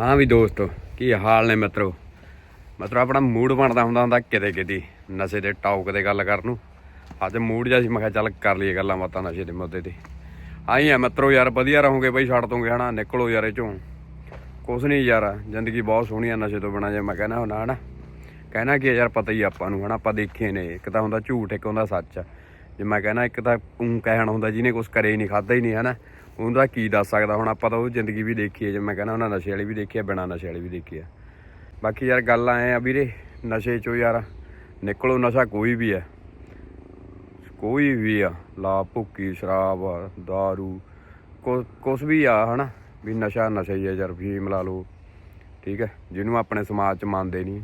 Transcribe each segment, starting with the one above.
ਹਾਂ ਵੀ ਦੋਸਤੋ, ਕੀ ਹਾਲ ਨੇ ਮਿੱਤਰੋ? ਮਿੱਤਰੋ, ਆਪਣਾ ਮੂਡ ਬਣਦਾ ਹੁੰਦਾ ਹੁੰਦਾ ਕਿਤੇ ਕਿਤੇ ਨਸ਼ੇ ਦੇ ਟੌਕ ਦੇ ਗੱਲ ਕਰਨ ਨੂੰ। ਅੱਜ ਮੂਡ ਜਿਹਾ ਸੀ, ਮੈਂ ਕਿਹਾ ਚੱਲ ਕਰ ਲਈਏ ਗੱਲਾਂ ਬਾਤਾਂ ਨਸ਼ੇ ਦੇ ਮੁੱਦੇ ਤੇ। ਆਈ ਆ ਮਿੱਤਰੋ ਯਾਰ, ਵਧੀਆ ਰਹੋਗੇ ਬਈ, ਛੱਡ ਦੋਗੇ, ਹਨਾ? ਨਿਕਲੋ ਯਾਰ ਇਹ ਚੋਂ। ਕੁਛ ਨਹੀਂ ਯਾਰ, ਜ਼ਿੰਦਗੀ ਬਹੁਤ ਸੋਹਣੀ ਆ ਨਸ਼ੇ ਤੋਂ ਬਿਨਾ, ਜੇ ਮੈਂ ਕਹਿਣਾ ਹੁੰਦਾ, ਹਨਾ? ਕਹਿਣਾ ਕੀ ਯਾਰ, ਪਤਾ ਹੀ ਆਪਾਂ ਨੂੰ, ਹਨਾ? ਆਪਾਂ ਦੇਖੇ ਨੇ, ਇੱਕ ਤਾਂ ਹੁੰਦਾ ਝੂਠ, ਇੱਕ ਹੁੰਦਾ ਸੱਚ। ਜੇ ਮੈਂ ਕਹਿਣਾ, ਇੱਕ ਤਾਂ ਊਂ ਕਹਿਣ ਹੁੰਦਾ, ਜਿਹਨੇ ਕੁਛ ਕਰੇ ਹੀ ਨਹੀਂ ਖਾਦਾ ਹੀ ਨਹੀਂ, ਹਨਾ? ਉਹਦਾ ਕੀ ਦੱਸ ਸਕਦਾ? ਹੁਣ ਆਪਾਂ ਤਾਂ ਉਹ ਜ਼ਿੰਦਗੀ ਵੀ ਦੇਖੀ ਹੈ, ਜੇ ਮੈਂ ਕਹਿੰਦਾ ਉਹਨਾਂ ਨਸ਼ੇ ਵਾਲੀ ਵੀ ਦੇਖੀ ਹੈ, ਬਿਨਾਂ ਨਸ਼ੇ ਵਾਲੀ ਵੀ ਦੇਖੀ ਹੈ। ਬਾਕੀ ਯਾਰ ਗੱਲ ਆਏ ਆ ਵੀਰੇ, ਨਸ਼ੇ ਚੋਂ ਯਾਰ ਨਿਕਲੋ, ਨਸ਼ਾ ਕੋਈ ਵੀ ਹੈ। ਕੋਈ ਵੀ ਆ, ਲਾ ਭੁੱਕੀ, ਸ਼ਰਾਬ दारू ਕੁਛ ਵੀ ਆ, ਹਨਾ? ਵੀ ਨਸ਼ਾ ਨਸ਼ਾ ਹੀ ਹੈ ਯਾਰ, ਫੀਮ ਲਾ ਲਓ, ਠੀਕ ਹੈ? ਜਿਹਨੂੰ ਆਪਣੇ ਸਮਾਜ ਚ ਮੰਨਦੇ ਨਹੀਂ।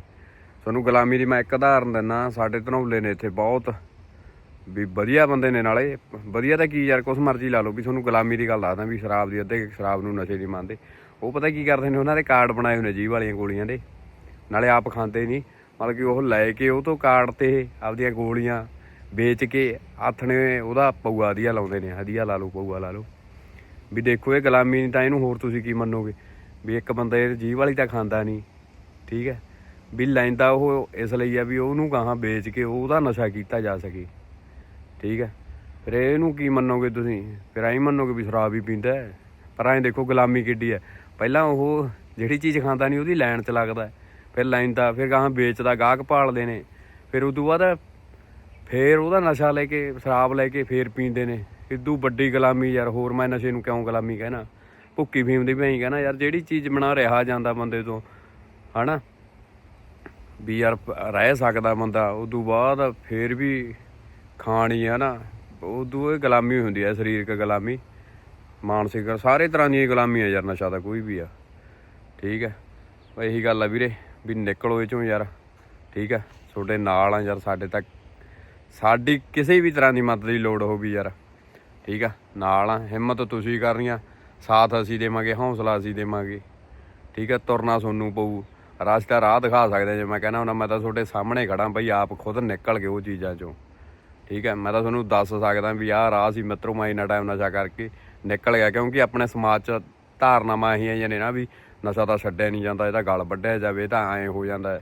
ਤੁਹਾਨੂੰ ਗੁਲਾਮੀ ਦੀ ਮੈਂ ਇੱਕ ਉਦਾਹਰਨ ਦਿੰਦਾ, ਸਾਡੇ ਧਨੌਲੇ ਨੇ ਇੱਥੇ ਬਹੁਤ ਵੀ ਵਧੀਆ ਬੰਦੇ ਨੇ ਨਾਲੇ। ਵਧੀਆ ਤਾਂ ਕੀ ਯਾਰ, ਕੁਛ ਮਰਜ਼ੀ ਲਾ ਲਓ। ਵੀ ਤੁਹਾਨੂੰ ਗੁਲਾਮੀ ਦੀ ਗੱਲ ਦੱਸਦਾ ਵੀ ਸ਼ਰਾਬ ਦੀ ਅੱਧੇ ਸ਼ਰਾਬ ਨੂੰ ਨਸ਼ੇ ਨਹੀਂ ਮੰਨਦੇ। ਉਹ ਪਤਾ ਕੀ ਕਰਦੇ ਨੇ, ਉਹਨਾਂ ਦੇ ਕਾਰਡ ਬਣਾਏ ਹੋਏ ਨੇ ਜੀਭ ਵਾਲੀਆਂ ਗੋਲੀਆਂ ਦੇ। ਨਾਲੇ ਆਪ ਖਾਂਦੇ ਨਹੀਂ। ਮਤਲਬ ਕਿ ਉਹ ਲੈ ਕੇ ਉਹ ਤੋਂ ਕਾਰਡ ਤੇ ਆਪਦੀਆਂ ਗੋਲੀਆਂ ਵੇਚ ਕੇ ਆਥਣੇ ਉਹਦਾ ਪਊਆ ਵਧੀਆ ਲਾਉਂਦੇ ਨੇ। ਹਦੀਆ ਲਾ ਲਓ, ਪਊਆ ਲਾ ਲਓ। ਵੀ ਦੇਖੋ, ਇਹ ਗੁਲਾਮੀ ਨਹੀਂ ਤਾਂ ਇਹਨੂੰ ਹੋਰ ਤੁਸੀਂ ਕੀ ਮੰਨੋਗੇ? ਵੀ ਇੱਕ ਬੰਦਾ ਇਹ ਜੀਭ ਵਾਲੀ ਤਾਂ ਖਾਂਦਾ ਨਹੀਂ। ਠੀਕ ਹੈ? ਵੀ ਲੈਂਦਾ ਉਹ ਇਸ ਲਈ ਆ ਵੀ ਉਹਨੂੰ ਗਾਹਾਂ ਵੇਚ ਕੇ ਉਹਦਾ ਨਸ਼ਾ ਕੀਤਾ ਜਾ ਸਕੇ। ਠੀਕ ਹੈ? ਫਿਰ ਇਹਨੂੰ ਕੀ ਮੰਨੋਗੇ ਤੁਸੀਂ? ਫਿਰ ਐਂ ਮੰਨੋਗੇ ਵੀ ਸ਼ਰਾਬ ਹੀ ਪੀਂਦਾ ਪਰ ਐਂ ਦੇਖੋ ਗੁਲਾਮੀ ਕਿੱਡੀ ਹੈ। ਪਹਿਲਾਂ ਉਹ ਜਿਹੜੀ ਚੀਜ਼ ਖਾਂਦਾ ਨਹੀਂ, ਉਹਦੀ ਲਾਈਨ 'ਚ ਲੱਗਦਾ ਫਿਰ ਲਾਈਨ ਦਾ ਫਿਰ ਗਾਹਾਂ ਵੇਚਦਾ, ਗਾਹਕ ਭਾਲਦੇ ਨੇ। ਫਿਰ ਉਦੋਂ ਬਾਅਦ ਫਿਰ ਉਹਦਾ ਨਸ਼ਾ ਲੈ ਕੇ, ਸ਼ਰਾਬ ਲੈ ਕੇ ਫੇਰ ਪੀਂਦੇ ਨੇ। ਇਦੋਂ ਵੱਡੀ ਗੁਲਾਮੀ ਯਾਰ, ਹੋਰ ਮੈਂ ਨਸ਼ੇ ਨੂੰ ਕਿਉਂ ਗੁਲਾਮੀ ਕਹਿਣਾ? ਭੁੱਕੀ ਫੀਮ ਦੀ ਵੀ ਐਂ ਕਹਿਣਾ, ਯਾਰ ਜਿਹੜੀ ਚੀਜ਼ ਬਣਾ ਰਿਹਾ ਜਾਂਦਾ ਬੰਦੇ ਤੋਂ, ਹਨਾ? ਵੀ ਯਾਰ ਰਹਿ ਸਕਦਾ ਬੰਦਾ। ਉਦੋਂ ਬਾਅਦ ਫੇਰ ਵੀ ਖਾਣੀ ਹੈ ਨਾ ਉਦੋਂ ਇਹ ਗੁਲਾਮੀ ਹੁੰਦੀ ਹੈ ਸਰੀਰਕ ਗੁਲਾਮੀ, ਮਾਨਸਿਕ ਸਾਰੇ ਤਰ੍ਹਾਂ ਦੀਆਂ ਗੁਲਾਮੀ ਹੈ ਯਾਰ ਨਸ਼ਾ ਤਾਂ ਕੋਈ ਵੀ ਆ। ਠੀਕ ਹੈ ਬਸ ਇਹੀ ਗੱਲ ਆ ਵੀਰੇ, ਵੀ ਨਿਕਲੋ ਇਹ ਚੋਂ ਯਾਰ। ਠੀਕ ਹੈ ਤੁਹਾਡੇ ਨਾਲ ਆ ਯਾਰ, ਸਾਡੇ ਤੱਕ, ਸਾਡੀ ਕਿਸੇ ਵੀ ਤਰ੍ਹਾਂ ਦੀ ਮਦਦ ਦੀ ਲੋੜ ਹੋਊਗੀ ਯਾਰ। ਠੀਕ ਆ? ਨਾਲ ਆ, ਹਿੰਮਤ ਤੁਸੀਂ ਕਰਨੀ ਆ, ਸਾਥ ਅਸੀਂ ਦੇਵਾਂਗੇ, ਹੌਸਲਾ ਅਸੀਂ ਦੇਵਾਂਗੇ। ਠੀਕ ਹੈ ਤੁਰਨਾ ਤੁਹਾਨੂੰ ਪਊ। ਰਸਤਾ ਰਾਹ ਦਿਖਾ ਸਕਦੇ ਜੇ ਮੈਂ ਕਹਿੰਦਾ ਹੁੰਦਾ, ਮੈਂ ਤਾਂ ਤੁਹਾਡੇ ਸਾਹਮਣੇ ਖੜਾ ਬਈ ਆਪ ਖੁਦ ਨਿਕਲ ਕੇ ਉਹ ਚੀਜ਼ਾਂ ਚੋਂ। ਠੀਕ ਹੈ, ਮੈਂ ਤਾਂ ਤੁਹਾਨੂੰ ਦੱਸ ਸਕਦਾ ਵੀ ਆਹ ਰਾਹ ਸੀ ਮਿੱਤਰੋ, ਮੈਂ ਇੰਨਾ ਟਾਈਮ ਨਸ਼ਾ ਕਰਕੇ ਨਿਕਲ ਗਿਆ, ਕਿਉਂਕਿ ਆਪਣੇ ਸਮਾਜ 'ਚ ਧਾਰਨਾਵਾਂ ਇਹੀ ਜਿਹੀਆਂ ਨੇ ਨਾ ਵੀ ਨਸ਼ਾ ਤਾਂ ਛੱਡਿਆ ਨਹੀਂ ਜਾਂਦਾ ਇਹਦਾ ਗਲ ਵੱਢਿਆ ਜਾਵੇ, ਇਹ ਤਾਂ ਐਂ ਹੋ ਜਾਂਦਾ ਹੈ।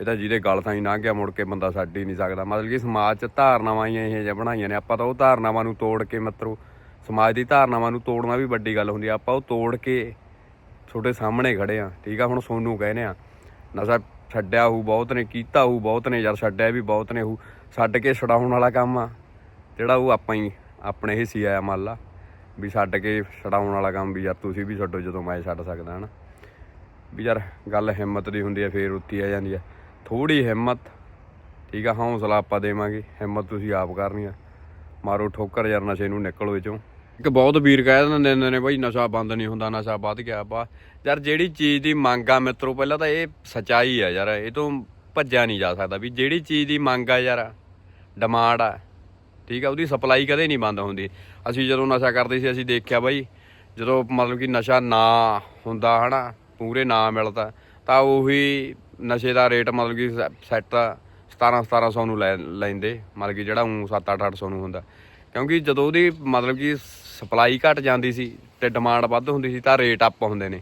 ਇਹ ਤਾਂ ਜਿਹਦੇ ਗਲ ਥਾਈ ਲੰਘ ਗਿਆ, ਮੁੜ ਕੇ ਬੰਦਾ ਛੱਡ ਹੀ ਨਹੀਂ ਸਕਦਾ ਮਤਲਬ ਕਿ ਸਮਾਜ 'ਚ ਧਾਰਨਾਵਾਂ ਹੀ ਇਹ ਜਿਹੀਆਂ ਬਣਾਈਆਂ ਨੇ, ਆਪਾਂ ਤਾਂ ਉਹ ਧਾਰਨਾਵਾਂ ਨੂੰ ਤੋੜ ਕੇ ਮਿੱਤਰੋ, ਸਮਾਜ ਦੀ ਧਾਰਨਾਵਾਂ ਨੂੰ ਤੋੜਨਾ ਵੀ ਵੱਡੀ ਗੱਲ ਹੁੰਦੀ ਆ, ਆਪਾਂ ਉਹ ਤੋੜ ਕੇ ਤੁਹਾਡੇ ਸਾਹਮਣੇ ਖੜੇ ਆ, ਠੀਕ ਆ, ਹੁਣ ਸੋਨੂੰ ਕਹਿੰਦੇ ਆ, ਨਸ਼ਾ ਛੱਡਿਆ ਹੋਊ ਬਹੁਤ ਨੇ ਕੀਤਾ ਹੋਊ ਬਹੁਤ ਨੇ ਯਾਰ ਛੱਡਿਆ ਵੀ ਬਹੁਤ ਨੇ ਹੋਊ ਛੱਡ ਕੇ ਛਡਾਉਣ ਵਾਲਾ ਕੰਮ ਆ, ਜਿਹੜਾ ਉਹ ਆਪਾਂ ਹੀ, ਆਪਣੇ ਹਿੱਸੇ ਆਇਆ ਮੰਨ ਲਾ ਵੀ ਛੱਡ ਕੇ ਛਡਾਉਣ ਵਾਲਾ ਕੰਮ ਵੀ ਯਾਰ ਤੁਸੀਂ ਵੀ ਛੱਡੋ, ਜਦੋਂ ਮੈਂ ਛੱਡ ਸਕਦਾ, ਹਨਾ। ਵੀ ਯਾਰ ਗੱਲ ਹਿੰਮਤ ਦੀ ਹੁੰਦੀ ਆ, ਫੇਰ ਉੱਤੀ ਆ ਜਾਂਦੀ ਆ। ਥੋੜੀ ਹਿੰਮਤ, ਠੀਕ ਆ, ਹੌਸਲਾ ਆਪਾਂ ਦੇਵਾਂਗੇ। ਹਿੰਮਤ ਤੁਸੀਂ ਆਪ ਕਰਨੀ ਆ। ਮਾਰੋ ਠੋਕਰ ਯਾਰ, ਨਸ਼ੇ ਨੂੰ ਨਿਕਲੋ ਵਿੱਚੋਂ। ਇੱਕ ਬਹੁਤ ਵੀਰ ਕਹਿ ਦਿੰਦੇ ਹੁੰਦੇ ਨੇ, ਬਈ ਨਸ਼ਾ ਬੰਦ ਨਹੀਂ ਹੁੰਦਾ, ਨਸ਼ਾ ਵੱਧ ਗਿਆ ਬਾ ਯਾਰ ਜਿਹੜੀ ਚੀਜ਼ ਦੀ ਮੰਗ ਆ ਮਿੱਤਰੋ, ਪਹਿਲਾਂ ਤਾਂ ਇਹ ਸਚਾਈ ਆ ਯਾਰ, ਇਹ ਤੋਂ ਭੱਜਿਆ ਨਹੀਂ ਜਾ ਸਕਦਾ ਵੀ ਜਿਹੜੀ ਚੀਜ਼ ਦੀ ਮੰਗ ਆ ਯਾਰ ਡਿਮਾਂਡ ਆ, ਠੀਕ ਆ, ਉਹਦੀ ਸਪਲਾਈ ਕਦੇ ਨਹੀਂ ਬੰਦ ਹੁੰਦੀ। ਅਸੀਂ ਜਦੋਂ ਨਸ਼ਾ ਕਰਦੇ ਸੀ, ਅਸੀਂ ਦੇਖਿਆ ਬਾਈ, ਜਦੋਂ ਮਤਲਬ ਕਿ ਨਸ਼ਾ ਨਾ ਹੁੰਦਾ ਹਨਾ, ਪੂਰੇ ਨਾ ਮਿਲਦਾ, ਤਾਂ ਉਹੀ ਨਸ਼ੇ ਦਾ ਰੇਟ ਮਤਲਬ ਕਿ ਸੈੱਟ 17 1700 ਨੂੰ ਲੈ, ਲੈਂਦੇ, ਮਤਲਬ ਕਿ ਜਿਹੜਾ ਉਹ 7 8 800 ਨੂੰ ਹੁੰਦਾ। ਕਿਉਂਕਿ ਜਦੋਂ ਉਹਦੀ ਮਤਲਬ ਕਿ ਸਪਲਾਈ ਘਟ ਜਾਂਦੀ ਸੀ ਤੇ ਡਿਮਾਂਡ ਵੱਧ ਹੁੰਦੀ ਸੀ ਤਾਂ ਰੇਟ ਅਪ ਹੁੰਦੇ ਨੇ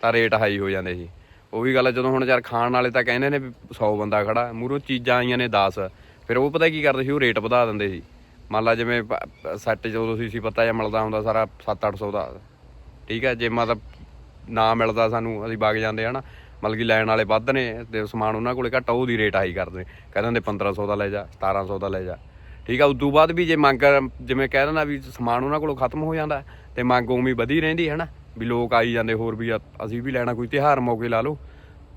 ਤਾਂ ਰੇਟ ਹਾਈ ਹੋ ਜਾਂਦੇ ਸੀ। ਉਹ ਵੀ ਗੱਲ ਆ, ਜਦੋਂ ਹੁਣ ਯਾਰ ਖਾਣ ਵਾਲੇ ਤਾਂ ਕਹਿੰਦੇ ਨੇ ਵੀ 100 ਬੰਦਾ ਖੜਾ ਮੂਰੋਂ ਚੀਜ਼ਾਂ ਆਈਆਂ ਨੇ 10 ਫਿਰ ਉਹ ਪਤਾ ਕੀ ਕਰਦੇ ਸੀ ਉਹ ਰੇਟ ਵਧਾ ਦਿੰਦੇ ਸੀ। ਮੰਨ ਲਾ ਜਿਵੇਂ ਸੈੱਟ ਜਦੋਂ ਸੀ ਪਤਾ ਜਾਂ ਮਿਲਦਾ ਹੁੰਦਾ ਸਾਰਾ 7-800 ਦਾ ਠੀਕ ਹੈ ਜੇ ਮਤਲਬ ਨਾ ਮਿਲਦਾ ਸਾਨੂੰ ਅਸੀਂ ਵਗ ਜਾਂਦੇ ਹਨਾ ਮਤਲਬ ਕਿ ਲੈਣ ਵਾਲੇ ਵੱਧ ਨੇ ਤੇ ਸਮਾਨ ਉਹਨਾਂ ਕੋਲੇ ਘੱਟ ਆ, ਉਹਦੀ ਰੇਟ ਹਾਈ ਕਰਦੇ ਕਹਿ ਦਿੰਦੇ 1500 ਦਾ ਲੈ ਜਾ 1700 ਦਾ ਲੈ ਜਾ। ਠੀਕ ਆ, ਉਦੋਂ ਬਾਅਦ ਵੀ ਜੇ ਮੰਗ ਜਿਵੇਂ ਕਹਿ ਦਿੰਦਾ ਵੀ ਸਮਾਨ ਉਹਨਾਂ ਕੋਲੋਂ ਖਤਮ ਹੋ ਜਾਂਦਾ, ਤੇ ਮੰਗ ਉਵੇਂ ਵਧੀ ਰਹਿੰਦੀ ਹੈ ਨਾ ਵੀ ਲੋਕ ਆਈ ਜਾਂਦੇ ਹੋਰ ਵੀ ਅਸੀਂ ਵੀ ਲੈਣਾ, ਕੋਈ ਤਿਉਹਾਰ ਮੌਕੇ ਲਾ ਲਓ।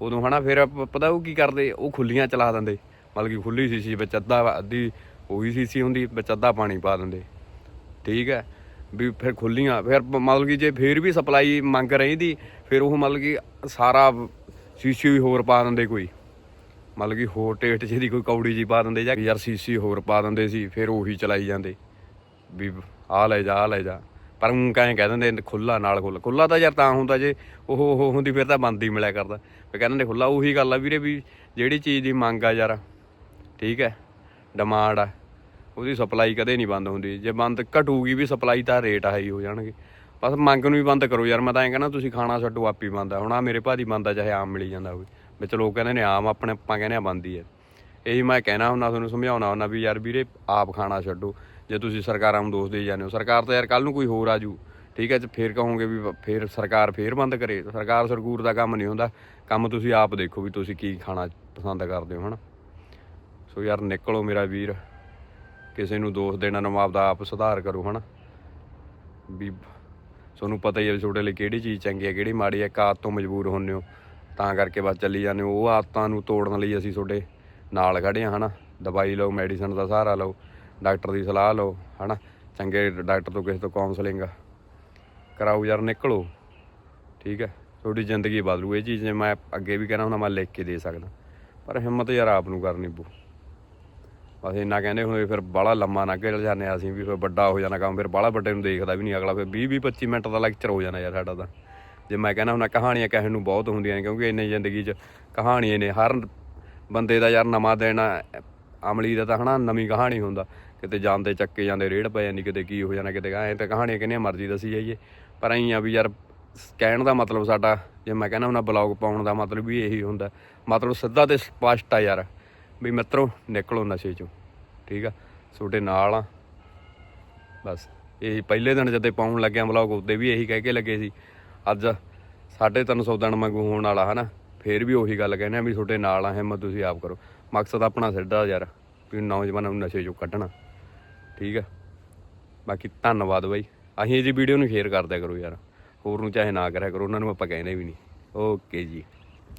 ਉਦੋਂ, ਹਨਾ, ਫਿਰ ਪਤਾ ਉਹ ਕੀ ਕਰਦੇ? ਉਹ ਖੁੱਲੀਆਂ ਚਲਾ ਦਿੰਦੇ। ਮਤਲਬ ਕਿ ਖੁੱਲੀ ਸੀਸੀ ਵਿੱਚ ਅੱਧਾ ਅੱਧੀ ਉਹੀ ਸੀਸੀ ਹੁੰਦੀ, ਵਿੱਚ ਅੱਧਾ ਪਾਣੀ ਪਾ ਦਿੰਦੇ। ਠੀਕ ਹੈ ਵੀ ਫਿਰ ਖੁੱਲੀਆਂ, ਫਿਰ ਮਤਲਬ ਕਿ ਜੇ ਫਿਰ ਵੀ ਸਪਲਾਈ ਮੰਗ ਰਹਿੰਦੀ, ਫਿਰ ਉਹ ਮਤਲਬ ਕਿ ਸਾਰਾ ਸੀਸੀ ਵੀ ਹੋਰ ਪਾ ਦਿੰਦੇ ਕੋਈ। ਮਤਲਬ ਕਿ ਹੋਰ ਟੇਸਟ ਜਿਹਦੀ ਕੋਈ ਕੌੜੀ ਜੀ ਪਾ ਦਿੰਦੇ ਜਾਂ ਯਾਰ ਸੀਸੀ ਹੋਰ ਪਾ ਦਿੰਦੇ ਸੀ, ਫਿਰ ਉਹੀ ਚਲਾਈ ਜਾਂਦੇ। ਵੀ ਆ ਲੈ ਜਾ ਆ ਲੈ ਜਾ। ਪਰ ਉਹ ਕਾਹੇ ਕਹਿ ਦਿੰਦੇ ਖੁੱਲਾ ਨਾਲ ਖੁੱਲਾ ਖੁੱਲਾ ਤਾਂ ਯਾਰ ਤਾਂ ਹੁੰਦਾ ਜੇ ਉਹ ਉਹ ਹੁੰਦੀ ਫਿਰ ਤਾਂ ਬੰਦ ਹੀ ਮਿਲਿਆ ਕਰਦਾ। ਫਿਰ ਕਹਿੰਦੇ ਖੁੱਲਾ ਉਹੀ ਗੱਲ ਆ ਵੀਰੇ ਵੀ ਜਿਹੜੀ ਚੀਜ਼ ਦੀ ਮੰਗ ਆ ਯਾਰ, ਠੀਕ ਹੈ ਡਿਮਾਂਡ ਆ, ਉਹਦੀ ਸਪਲਾਈ ਕਦੇ ਨਹੀਂ ਬੰਦ ਹੁੰਦੀ। ਜੇ ਬੰਦ ਘਟੂਗੀ ਵੀ ਸਪਲਾਈ ਤਾਂ ਰੇਟ ਹਾਈ ਹੋ ਜਾਣਗੇ। ਬਸ ਮੰਗ ਨੂੰ ਵੀ ਬੰਦ ਕਰੋ ਯਾਰ, ਮੈਂ ਤਾਂ ਐਂ ਕਹਿੰਦਾ ਤੁਸੀਂ ਖਾਣਾ ਛੱਡੋ, ਆਪੀ ਬੰਦਾ ਹੁਣ ਆ ਮੇਰੇ ਭਾਜੀ ਬੰਦਾ ਚਾਹੇ ਆਮ ਮਿਲੀ ਜਾਂਦਾ ਹੋਵੇ। ਵਿੱਚ ਲੋਕ ਕਹਿੰਦੇ ਨੇ ਆਮ ਆਪਣੇ ਆਪਾਂ ਕਹਿੰਦੇ ਆ ਬੰਦੀ ਹੈ। ਇਹੀ ਮੈਂ ਕਹਿਣਾ ਹੁੰਦਾ, ਤੁਹਾਨੂੰ ਸਮਝਾਉਣਾ ਹੁੰਦਾ ਵੀ ਯਾਰ ਵੀਰੇ ਆਪ ਖਾਣਾ ਛੱਡੋ। ਜੇ ਤੁਸੀਂ ਸਰਕਾਰਾਂ ਨੂੰ ਦੋਸ਼ ਦੇ ਜਾਂਦੇ ਹੋ, ਸਰਕਾਰ ਤਾਂ ਯਾਰ ਕੱਲ ਨੂੰ ਕੋਈ ਹੋਰ ਆ ਜੂ। ਠੀਕ ਹੈ, ਤੇ ਫੇਰ ਕਹੋਗੇ ਵੀ ਬ- ਫੇਰ ਸਰਕਾਰ ਫੇਰ ਬੰਦ ਕਰੇ। ਸਰਕਾਰ ਸਰਕੂਰ ਦਾ ਕੰਮ ਨਹੀਂ ਹੁੰਦਾ। ਕੰਮ ਤੁਸੀਂ ਆਪ ਦੇਖੋ ਵੀ ਤੁਸੀਂ ਕੀ ਖਾਣਾ ਪਸੰਦ ਕਰਦੇ ਹੋ, ਹਨਾ? ਸੋ ਯਾਰ ਨਿਕਲੋ ਮੇਰਾ ਵੀਰ। ਕਿਸੇ ਨੂੰ ਦੋਸ਼ ਦੇਣਾ ਨਾ ਆਪਦਾ ਆਪ ਸੁਧਾਰ ਕਰੋ, ਹਨਾ? ਵੀ ਤੁਹਾਨੂੰ ਪਤਾ ਹੀ ਹੈ ਵੀ ਤੁਹਾਡੇ ਲਈ ਕਿਹੜੀ ਚੀਜ਼ ਚੰਗੀ ਹੈ, ਕਿਹੜੀ ਮਾੜੀ ਹੈ ਕਾਤ ਤੋਂ ਮਜਬੂਰ ਹੁੰਨੇ ਹੋ। ਤਾਂ ਕਰਕੇ ਬਸ ਚੱਲੀ ਜਾਂਦੇ ਹੋ। ਉਹ ਆਦਤਾਂ ਨੂੰ ਤੋੜਨ ਲਈ ਅਸੀਂ ਤੁਹਾਡੇ ਨਾਲ ਖੜੇ ਹਾਂ, ਹਨਾ? ਦਵਾਈ ਲਓ ਮੈਡੀਸਨ ਦਾ ਸਹਾਰਾ ਲਓ ਡਾਕਟਰ ਦੀ ਸਲਾਹ ਲਓ, ਹਨਾ? ਚੰਗੇ ਡਾਕਟਰ ਤੋਂ ਕਿਸੇ ਤੋਂ ਕਾਉਂਸਲਿੰਗ ਕਰਾਓ, ਯਾਰ ਨਿਕਲੋ। ਠੀਕ ਹੈ? ਤੁਹਾਡੀ ਜ਼ਿੰਦਗੀ ਬਦਲੂ। ਇਹ ਚੀਜ਼ ਜੇ ਮੈਂ ਅੱਗੇ ਵੀ ਕਹਿਣਾ ਹੁੰਦਾ, ਮੈਂ ਲਿਖ ਕੇ ਦੇ ਸਕਦਾ। ਪਰ ਹਿੰਮਤ ਯਾਰ ਆਪ ਨੂੰ ਕਰਨੀ ਪਊ। ਬਸ ਇੰਨਾ ਕਹਿੰਦੇ ਹੋਏ ਫਿਰ ਬਾਹਲਾ ਲੰਮਾ ਨਾ ਘਿਲ ਜਾਂਦੇ ਹਾਂ ਅਸੀਂ ਵੀ, ਫਿਰ ਵੱਡਾ ਹੋ ਜਾਣਾ ਕੰਮ, ਫਿਰ ਬਾਹਲਾ ਵੱਡੇ ਨੂੰ ਦੇਖਦਾ ਵੀ ਨਹੀਂ ਅਗਲਾ, ਫਿਰ 20 20 25 ਮਿੰਟ ਦਾ ਲੈਕਚਰ ਹੋ ਜਾਣਾ ਯਾਰ ਸਾਡਾ ਤਾਂ। ਜੇ ਮੈਂ ਕਹਿੰਦਾ ਹੁੰਦਾ ਕਹਾਣੀਆਂ ਕਹਿਣ ਨੂੰ ਬਹੁਤ ਹੁੰਦੀਆਂ ਨੇ, ਕਿਉਂਕਿ ਇੰਨੀ ਜ਼ਿੰਦਗੀ 'ਚ ਕਹਾਣੀਆਂ ਨੇ, ਹਰ ਬੰਦੇ ਦਾ ਯਾਰ ਨਵਾਂ ਦਿਨ ਅਮਲੀ ਦਾ ਤਾਂ ਹਨਾ ਨਵੀਂ ਕਹਾਣੀ ਹੁੰਦਾ, ਕਿਤੇ ਜਾਂਦੇ ਚੱਕੇ ਜਾਂਦੇ ਰੇੜ ਪੈ ਜਾਂਦੀ, ਕਿਤੇ ਕੀ ਹੋ ਜਾਣਾ, ਕਿਤੇ ਐਂ ਤਾਂ ਕਹਾਣੀਆਂ ਕਿੰਨੀਆਂ ਮਰਜ਼ੀ ਦੱਸੀ ਜਾਈਏ, ਪਰ ਐਂ ਆ ਵੀ ਯਾਰ ਕਹਿਣ ਦਾ ਮਤਲਬ ਸਾਡਾ, ਜੇ ਮੈਂ ਕਹਿੰਦਾ ਹੁੰਦਾ ਬਲੌਗ ਪਾਉਣ ਦਾ ਮਤਲਬ ਵੀ ਇਹੀ ਹੁੰਦਾ, ਮਤਲਬ ਸਿੱਧਾ ਤੇ ਸਪਸ਼ਟ ਆ ਯਾਰ, ਵੀ ਮਿੱਤਰੋ ਨਿਕਲੋ ਨਸ਼ੇ ਚੋਂ, ਠੀਕ ਆ, ਤੁਹਾਡੇ ਨਾਲ ਆ, ਬਸ, ਇਹ ਪਹਿਲੇ ਦਿਨ ਜਦੋਂ ਪਾਉਣ ਲੱਗਿਆ ਵਲੌਗ ਉੱਤੇ ਵੀ ਇਹੀ ਕਹਿ ਕੇ ਲੱਗੇ ਸੀ ਅੱਜ 350 ਦਿਨ ਮੰਗੂ ਹੋਣ ਵਾਲਾ ਹਨਾ, ਫੇਰ ਵੀ ਉਹੀ ਗੱਲ ਕਹਿੰਦੇ ਆ ਵੀ ਤੁਹਾਡੇ ਨਾਲ ਆ ਹਿੰਮਤ, ਤੁਸੀਂ ਆਪ ਕਰੋ। ਮਕਸਦ ਆਪਣਾ ਸਿੱਧਾ ਯਾਰ, ਵੀ ਨੌਜਵਾਨਾਂ ਨੂੰ ਨਸ਼ੇ ਚੋਂ ਕੱਢਣਾ। ਠੀਕ ਆ? ਬਾਕੀ ਧੰਨਵਾਦ ਬਾਈ। ਅਸੀਂ ਇਹ ਜੀ ਵੀਡੀਓ ਨੂੰ ਸ਼ੇਅਰ ਕਰ ਦਿਆ ਕਰੋ ਯਾਰ। ਹੋਰ ਨੂੰ ਚਾਹੇ ਨਾ ਕਰਿਆ ਕਰੋ, ਉਹਨਾਂ ਨੂੰ ਆਪਾਂ ਕਹਿੰਦੇ ਵੀ ਨਹੀਂ। ਓਕੇ ਜੀ।